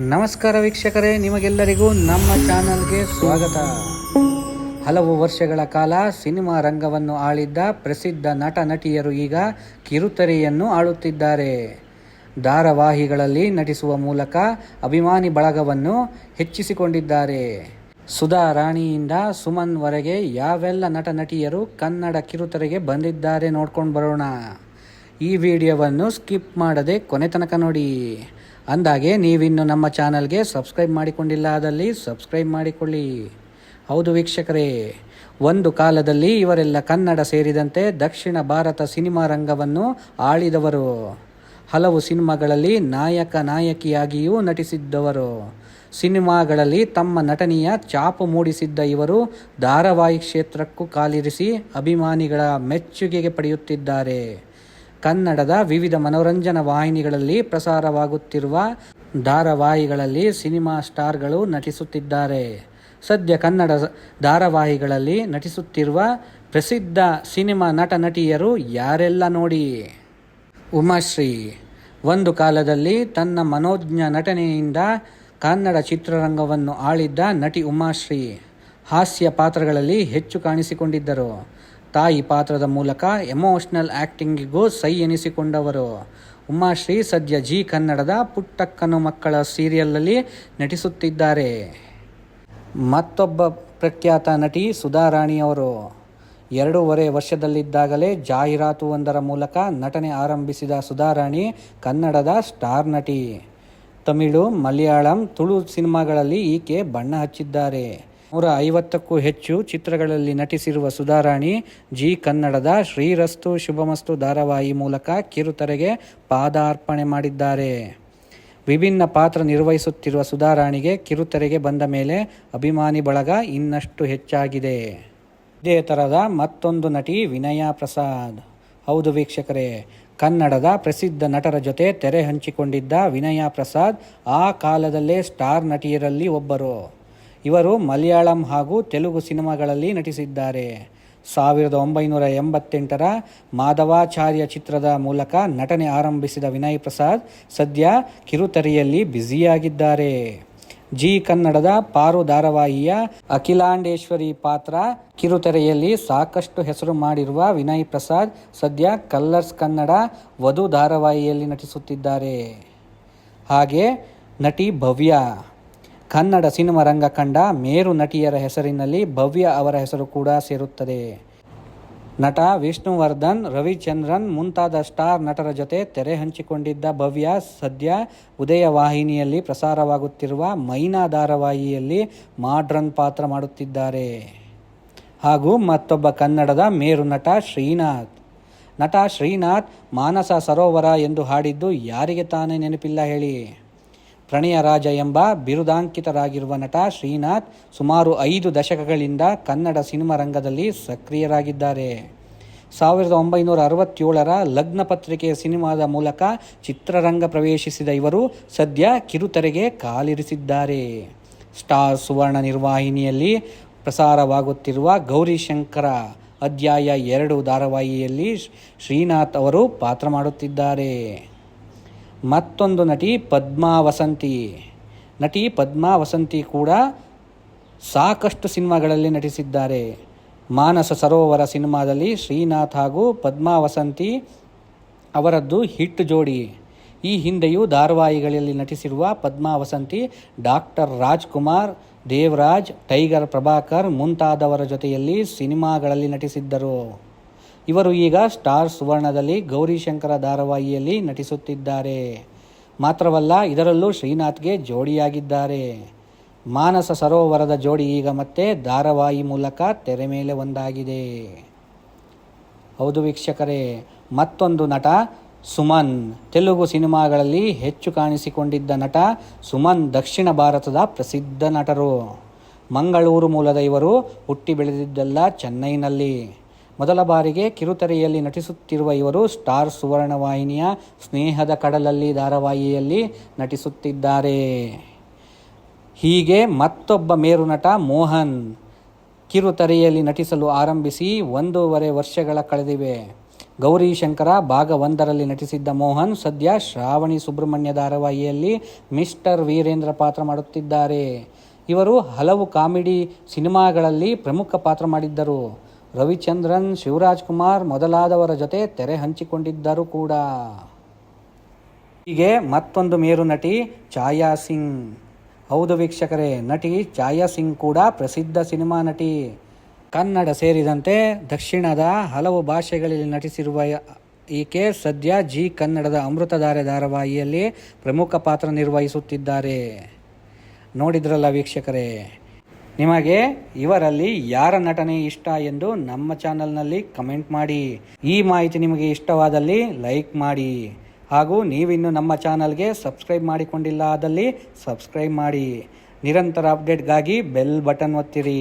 ನಮಸ್ಕಾರ ವೀಕ್ಷಕರೇ, ನಿಮಗೆಲ್ಲರಿಗೂ ನಮ್ಮ ಚಾನಲ್ಗೆ ಸ್ವಾಗತ. ಹಲವು ವರ್ಷಗಳ ಕಾಲ ಸಿನಿಮಾ ರಂಗವನ್ನು ಆಳಿದ್ದ ಪ್ರಸಿದ್ಧ ನಟ ನಟಿಯರು ಈಗ ಕಿರುತೆರೆಯನ್ನು ಆಳುತ್ತಿದ್ದಾರೆ. ಧಾರಾವಾಹಿಗಳಲ್ಲಿ ನಟಿಸುವ ಮೂಲಕ ಅಭಿಮಾನಿ ಬಳಗವನ್ನು ಹೆಚ್ಚಿಸಿಕೊಂಡಿದ್ದಾರೆ. ಸುಧಾ ರಾಣಿಯಿಂದ ಸುಮನ್ವರೆಗೆ ಯಾವೆಲ್ಲ ನಟ ನಟಿಯರು ಕನ್ನಡ ಕಿರುತೆರೆಗೆ ಬಂದಿದ್ದಾರೆ ನೋಡ್ಕೊಂಡು ಬರೋಣ. ಈ ವಿಡಿಯೋವನ್ನು ಸ್ಕಿಪ್ ಮಾಡದೆ ಕೊನೆ ತನಕ ನೋಡಿ. ಅಂದಾಗೆ ನೀವಿನ್ನು ನಮ್ಮ ಚಾನಲ್ಗೆ ಸಬ್ಸ್ಕ್ರೈಬ್ ಮಾಡಿಕೊಂಡಿಲ್ಲ ಆದಲ್ಲಿ ಸಬ್ಸ್ಕ್ರೈಬ್ ಮಾಡಿಕೊಳ್ಳಿ. ಹೌದು ವೀಕ್ಷಕರೇ, ಒಂದು ಕಾಲದಲ್ಲಿ ಇವರೆಲ್ಲ ಕನ್ನಡ ಸೇರಿದಂತೆ ದಕ್ಷಿಣ ಭಾರತ ಸಿನಿಮಾ ರಂಗವನ್ನು ಆಳಿದವರು. ಹಲವು ಸಿನಿಮಾಗಳಲ್ಲಿ ನಾಯಕ ನಾಯಕಿಯಾಗಿಯೂ ನಟಿಸಿದ್ದವರು. ಸಿನಿಮಾಗಳಲ್ಲಿ ತಮ್ಮ ನಟನೆಯ ಚಾಪು ಮೂಡಿಸಿದ್ದ ಇವರು ಧಾರಾವಾಹಿ ಕ್ಷೇತ್ರಕ್ಕೂ ಕಾಲಿರಿಸಿ ಅಭಿಮಾನಿಗಳ ಮೆಚ್ಚುಗೆಗೆ ಪಡೆಯುತ್ತಿದ್ದಾರೆ. ಕನ್ನಡದ ವಿವಿಧ ಮನೋರಂಜನಾ ವಾಹಿನಿಗಳಲ್ಲಿ ಪ್ರಸಾರವಾಗುತ್ತಿರುವ ಧಾರಾವಾಹಿಗಳಲ್ಲಿ ಸಿನಿಮಾ ಸ್ಟಾರ್ಗಳು ನಟಿಸುತ್ತಿದ್ದಾರೆ. ಸದ್ಯ ಕನ್ನಡ ಧಾರಾವಾಹಿಗಳಲ್ಲಿ ನಟಿಸುತ್ತಿರುವ ಪ್ರಸಿದ್ಧ ಸಿನಿಮಾ ನಟ ನಟಿಯರು ಯಾರೆಲ್ಲ ನೋಡಿ? ಉಮಾಶ್ರೀ. ಒಂದು ಕಾಲದಲ್ಲಿ ತನ್ನ ಮನೋಜ್ಞ ನಟನೆಯಿಂದ ಕನ್ನಡ ಚಿತ್ರರಂಗವನ್ನು ಆಳಿದ್ದ ನಟಿ ಉಮಾಶ್ರೀ. ಹಾಸ್ಯ ಪಾತ್ರಗಳಲ್ಲಿ ಹೆಚ್ಚು ಕಾಣಿಸಿಕೊಂಡಿದ್ದರು. ತಾಯಿ ಪಾತ್ರದ ಮೂಲಕ ಎಮೋಷನಲ್ ಆ್ಯಕ್ಟಿಂಗಿಗೂ ಸೈ ಎನಿಸಿಕೊಂಡವರು. ಉಮಾಶ್ರೀ ಸದ್ಯ ಜಿ ಕನ್ನಡದ ಪುಟ್ಟಕ್ಕನು ಮಕ್ಕಳ ಸೀರಿಯಲ್ನಲ್ಲಿ ನಟಿಸುತ್ತಿದ್ದಾರೆ. ಮತ್ತೊಬ್ಬ ಪ್ರಖ್ಯಾತ ನಟಿ ಸುಧಾರಾಣಿಯವರು ಎರಡೂವರೆ ವರ್ಷದಲ್ಲಿದ್ದಾಗಲೇ ಜಾಹೀರಾತು ಒಂದರ ಮೂಲಕ ನಟನೆ ಆರಂಭಿಸಿದ ಸುಧಾರಾಣಿ ಕನ್ನಡದ ಸ್ಟಾರ್ ನಟಿ. ತಮಿಳು, ಮಲಯಾಳಂ, ತುಳು ಸಿನಿಮಾಗಳಲ್ಲಿ ಈಕೆ ಬಣ್ಣ ಹಚ್ಚಿದ್ದಾರೆ. ನೂರ ಐವತ್ತಕ್ಕೂ ಹೆಚ್ಚು ಚಿತ್ರಗಳಲ್ಲಿ ನಟಿಸಿರುವ ಸುಧಾರಾಣಿ, ಜಿ ಕನ್ನಡದ ಶ್ರೀರಸ್ತು ಶುಭಮಸ್ತು ಧಾರಾವಾಹಿ ಮೂಲಕ ಕಿರುತೆರೆಗೆ ಪಾದಾರ್ಪಣೆ ಮಾಡಿದ್ದಾರೆ. ವಿಭಿನ್ನ ಪಾತ್ರ ನಿರ್ವಹಿಸುತ್ತಿರುವ ಸುಧಾರಾಣಿಗೆ ಕಿರುತೆರೆಗೆ ಬಂದ ಮೇಲೆ ಅಭಿಮಾನಿ ಬಳಗ ಇನ್ನಷ್ಟು ಹೆಚ್ಚಾಗಿದೆ. ಇದೇ ಥರದ ಮತ್ತೊಂದು ನಟಿ ವಿನಯಾ ಪ್ರಸಾದ್. ಹೌದು ವೀಕ್ಷಕರೇ, ಕನ್ನಡದ ಪ್ರಸಿದ್ಧ ನಟರ ಜೊತೆ ತೆರೆ ಹಂಚಿಕೊಂಡಿದ್ದ ವಿನಯಾ ಪ್ರಸಾದ್ ಆ ಕಾಲದಲ್ಲೇ ಸ್ಟಾರ್ ನಟಿಯರಲ್ಲಿ ಒಬ್ಬರು. ಇವರು ಮಲಯಾಳಂ ಹಾಗೂ ತೆಲುಗು ಸಿನಿಮಾಗಳಲ್ಲಿ ನಟಿಸಿದ್ದಾರೆ. ಸಾವಿರದ ಒಂಬೈನೂರ ಎಂಬತ್ತೆಂಟರ ಮಾಧವಾಚಾರ್ಯ ಚಿತ್ರದ ಮೂಲಕ ನಟನೆ ಆರಂಭಿಸಿದ ವಿನಯ್ ಪ್ರಸಾದ್ ಸದ್ಯ ಕಿರುತೆರೆಯಲ್ಲಿ ಬ್ಯುಸಿಯಾಗಿದ್ದಾರೆ. ಜಿ ಕನ್ನಡದ ಪಾರು ಧಾರಾವಾಹಿಯ ಅಖಿಲಾಂಡೇಶ್ವರಿ ಪಾತ್ರ ಕಿರುತೆರೆಯಲ್ಲಿ ಸಾಕಷ್ಟು ಹೆಸರು ಮಾಡಿರುವ ವಿನಯ್ ಪ್ರಸಾದ್ ಸದ್ಯ ಕಲ್ಲರ್ಸ್ ಕನ್ನಡ ವಧು ಧಾರಾವಾಹಿಯಲ್ಲಿ ನಟಿಸುತ್ತಿದ್ದಾರೆ. ಹಾಗೆ ನಟಿ ಭವ್ಯ ಕನ್ನಡ ಸಿನಿಮಾ ರಂಗ ಕಂಡ ಮೇರು ನಟಿಯರ ಹೆಸರಿನಲ್ಲಿ ಭವ್ಯ ಅವರ ಹೆಸರು ಕೂಡ ಸೇರುತ್ತದೆ. ನಟ ವಿಷ್ಣುವರ್ಧನ್, ರವಿಚಂದ್ರನ್ ಮುಂತಾದ ಸ್ಟಾರ್ ನಟರ ಜೊತೆ ತೆರೆ ಹಂಚಿಕೊಂಡಿದ್ದ ಭವ್ಯ, ಸದ್ಯ ಉದಯ ವಾಹಿನಿಯಲ್ಲಿ ಪ್ರಸಾರವಾಗುತ್ತಿರುವ ಮೈನಾ ಧಾರಾವಾಹಿಯಲ್ಲಿ ಮಾಡ್ರನ್ ಪಾತ್ರ ಮಾಡುತ್ತಿದ್ದಾರೆ. ಹಾಗೂ ಮತ್ತೊಬ್ಬ ಕನ್ನಡದ ಮೇರು ನಟ ಶ್ರೀನಾಥ್. ನಟ ಶ್ರೀನಾಥ್, ಮಾನಸ ಸರೋವರ ಎಂದು ಹಾಡಿದ್ದು ಯಾರಿಗೆ ತಾನೇ ನೆನಪಿಲ್ಲ ಹೇಳಿ. ಪ್ರಣಯ ರಾಜ ಎಂಬ ಬಿರುದಾಂಕಿತರಾಗಿರುವ ನಟ ಶ್ರೀನಾಥ್ ಸುಮಾರು ಐದು ದಶಕಗಳಿಂದ ಕನ್ನಡ ಸಿನಿಮಾ ರಂಗದಲ್ಲಿ ಸಕ್ರಿಯರಾಗಿದ್ದಾರೆ. ಸಾವಿರದ ಒಂಬೈನೂರ ಅರವತ್ತೇಳರ ಲಗ್ನ ಪತ್ರಿಕೆಯ ಸಿನಿಮಾದ ಮೂಲಕ ಚಿತ್ರರಂಗ ಪ್ರವೇಶಿಸಿದ ಇವರು ಸದ್ಯ ಕಿರುತೆರೆಗೆ ಕಾಲಿರಿಸಿದ್ದಾರೆ. ಸ್ಟಾರ್ ಸುವರ್ಣ ನಿರ್ವಾಹಿನಿಯಲ್ಲಿ ಪ್ರಸಾರವಾಗುತ್ತಿರುವ ಗೌರಿಶಂಕರ ಅಧ್ಯಾಯ ಎರಡು ಧಾರಾವಾಹಿಯಲ್ಲಿ ಶ್ರೀನಾಥ್ ಅವರು ಪಾತ್ರ ಮಾಡುತ್ತಿದ್ದಾರೆ. ಮತ್ತೊಂದು ನಟಿ ಪದ್ಮಾ ವಸಂತಿ. ನಟಿ ಪದ್ಮಾ ವಸಂತಿ ಕೂಡ ಸಾಕಷ್ಟು ಸಿನಿಮಾಗಳಲ್ಲಿ ನಟಿಸಿದ್ದಾರೆ. ಮಾನಸ ಸರೋವರ ಸಿನಿಮಾದಲ್ಲಿ ಶ್ರೀನಾಥ್ ಹಾಗೂ ಪದ್ಮಾ ವಸಂತಿ ಅವರದ್ದು ಹಿಟ್ ಜೋಡಿ. ಈ ಹಿಂದೆಯೂ ಧಾರಾವಾಹಿಗಳಲ್ಲಿ ನಟಿಸಿರುವ ಪದ್ಮಾ ವಸಂತಿ, ಡಾಕ್ಟರ್ ರಾಜ್ಕುಮಾರ್, ದೇವರಾಜ್, ಟೈಗರ್ ಪ್ರಭಾಕರ್ ಮುಂತಾದವರ ಜೊತೆಯಲ್ಲಿ ಸಿನಿಮಾಗಳಲ್ಲಿ ನಟಿಸಿದ್ದರು. ಇವರು ಈಗ ಸ್ಟಾರ್ ಸುವರ್ಣದಲ್ಲಿ ಗೌರಿಶಂಕರ ಧಾರಾವಾಹಿಯಲ್ಲಿ ನಟಿಸುತ್ತಿದ್ದಾರೆ. ಮಾತ್ರವಲ್ಲ, ಇದರಲ್ಲೂ ಶ್ರೀನಾಥ್ಗೆ ಜೋಡಿಯಾಗಿದ್ದಾರೆ. ಮಾನಸ ಸರೋವರದ ಜೋಡಿ ಈಗ ಮತ್ತೆ ಧಾರಾವಾಹಿ ಮೂಲಕ ತೆರೆ ಮೇಲೆ ಒಂದಾಗಿದೆ. ಹೌದು ವೀಕ್ಷಕರೇ, ಮತ್ತೊಂದು ನಟ ಸುಮನ್. ತೆಲುಗು ಸಿನಿಮಾಗಳಲ್ಲಿ ಹೆಚ್ಚು ಕಾಣಿಸಿಕೊಂಡಿದ್ದ ನಟ ಸುಮನ್ ದಕ್ಷಿಣ ಭಾರತದ ಪ್ರಸಿದ್ಧ ನಟರು. ಮಂಗಳೂರು ಮೂಲದ ಇವರು ಹುಟ್ಟಿ ಬೆಳೆದಿದ್ದೆಲ್ಲ ಚೆನ್ನೈನಲ್ಲಿ. ಮೊದಲ ಬಾರಿಗೆ ಕಿರುತೆರೆಯಲ್ಲಿ ನಟಿಸುತ್ತಿರುವ ಇವರು ಸ್ಟಾರ್ ಸುವರ್ಣ ವಾಹಿನಿಯ ಸ್ನೇಹದ ಕಡಲಲ್ಲಿ ಧಾರಾವಾಹಿಯಲ್ಲಿ ನಟಿಸುತ್ತಿದ್ದಾರೆ. ಹೀಗೆ ಮತ್ತೊಬ್ಬ ಮೇರು ನಟ ಮೋಹನ್ ಕಿರುತೆರೆಯಲ್ಲಿ ನಟಿಸಲು ಆರಂಭಿಸಿ ಒಂದೂವರೆ ವರ್ಷಗಳ ಕಳೆದಿವೆ. ಗೌರಿ ಶಂಕರ ಭಾಗ ಒಂದರಲ್ಲಿ ನಟಿಸಿದ್ದ ಮೋಹನ್ ಸದ್ಯ ಶ್ರಾವಣಿ ಸುಬ್ರಹ್ಮಣ್ಯ ಧಾರಾವಾಹಿಯಲ್ಲಿ ಮಿಸ್ಟರ್ ವೀರೇಂದ್ರ ಪಾತ್ರ ಮಾಡುತ್ತಿದ್ದಾರೆ. ಇವರು ಹಲವು ಕಾಮಿಡಿ ಸಿನಿಮಾಗಳಲ್ಲಿ ಪ್ರಮುಖ ಪಾತ್ರ ಮಾಡಿದ್ದರು. ರವಿಚಂದ್ರನ್ ಶಿವರಾಜ್ ಕುಮಾರ್ ಮೊದಲಾದವರ ಜೊತೆ ತೆರೆ ಹಂಚಿಕೊಂಡಿದ್ದರು ಕೂಡ. ಹೀಗೆ ಮತ್ತೊಂದು ಮೇರು ನಟಿ ಛಾಯಾ ಸಿಂಗ್. ಹೌದು ವೀಕ್ಷಕರೇ, ನಟಿ ಛಾಯಾ ಸಿಂಗ್ ಕೂಡ ಪ್ರಸಿದ್ಧ ಸಿನಿಮಾ ನಟಿ. ಕನ್ನಡ ಸೇರಿದಂತೆ ದಕ್ಷಿಣದ ಹಲವು ಭಾಷೆಗಳಲ್ಲಿ ನಟಿಸಿರುವ ಈಕೆ ಸದ್ಯ ಜಿ ಕನ್ನಡದ ಅಮೃತಧಾರೆ ಧಾರಾವಾಹಿಯಲ್ಲಿ ಪ್ರಮುಖ ಪಾತ್ರ ನಿರ್ವಹಿಸುತ್ತಿದ್ದಾರೆ. ನೋಡಿದ್ರಲ್ಲ ವೀಕ್ಷಕರೇ. ನಿಮಗೆ ಇವರಲ್ಲಿ ಯಾರ ನಟನೆ ಇಷ್ಟ ಎಂದು ನಮ್ಮ ಚಾನಲ್ನಲ್ಲಿ ಕಮೆಂಟ್ ಮಾಡಿ. ಈ ಮಾಹಿತಿ ನಿಮಗೆ ಇಷ್ಟವಾದಲ್ಲಿ ಲೈಕ್ ಮಾಡಿ. ಹಾಗೂ ನೀವಿನ್ನು ನಮ್ಮ ಚಾನಲ್ಗೆ ಸಬ್ಸ್ಕ್ರೈಬ್ ಮಾಡಿಕೊಂಡಿಲ್ಲ ಆದಲ್ಲಿ ಸಬ್ಸ್ಕ್ರೈಬ್ ಮಾಡಿ. ನಿರಂತರ ಅಪ್ಡೇಟ್ಗಾಗಿ ಬೆಲ್ ಬಟನ್ ಒತ್ತಿರಿ.